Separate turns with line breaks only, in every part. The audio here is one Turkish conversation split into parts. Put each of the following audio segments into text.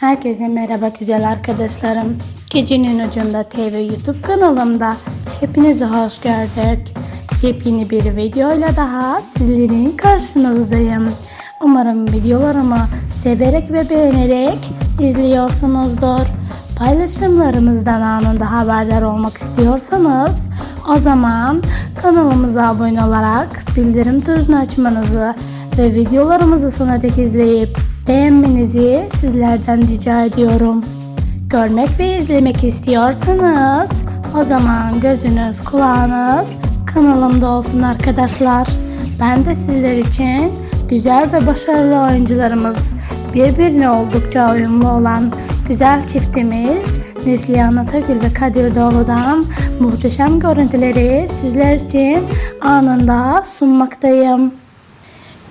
Herkese merhaba güzel arkadaşlarım. Gecenin Ucunda TV YouTube kanalımda hepinizi hoş gördük. Yepyeni bir videoyla daha sizlerin karşınızdayım. Umarım videolarımı severek ve beğenerek izliyorsunuzdur. Paylaşımlarımızdan anında haberdar olmak istiyorsanız o zaman kanalımıza abone olarak bildirim tuşunu açmanızı ve videolarımızı sona dek izleyip beğenmenizi sizlerden rica ediyorum. Görmek ve izlemek istiyorsanız o zaman gözünüz kulağınız kanalımda olsun arkadaşlar. Ben de sizler için güzel ve başarılı oyuncularımız birbirine oldukça uyumlu olan güzel çiftimiz Neslihan Atagül ve Kadir Doğulu'dan muhteşem görüntüleri sizler için anında sunmaktayım.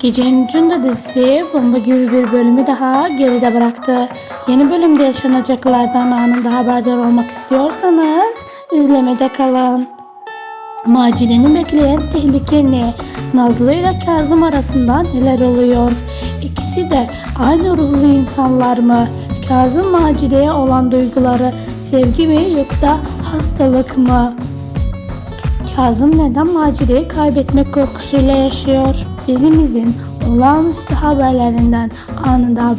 Gecenin Ucunda dizisi bomba gibi bir bölümü daha geride bıraktı. Yeni bölümde yaşanacaklardan anında haberdar olmak istiyorsanız izlemede kalın. Macide'nin bekleyen tehlike ne? Nazlı ile Kazım arasında neler oluyor? İkisi de aynı ruhlu insanlar mı? Kazım Macide'ye olan duyguları sevgi mi yoksa hastalık mı? Kazım neden Macide'yi kaybetmek korkusuyla yaşıyor? Dizimizin olağanüstü haberlerinden anında haber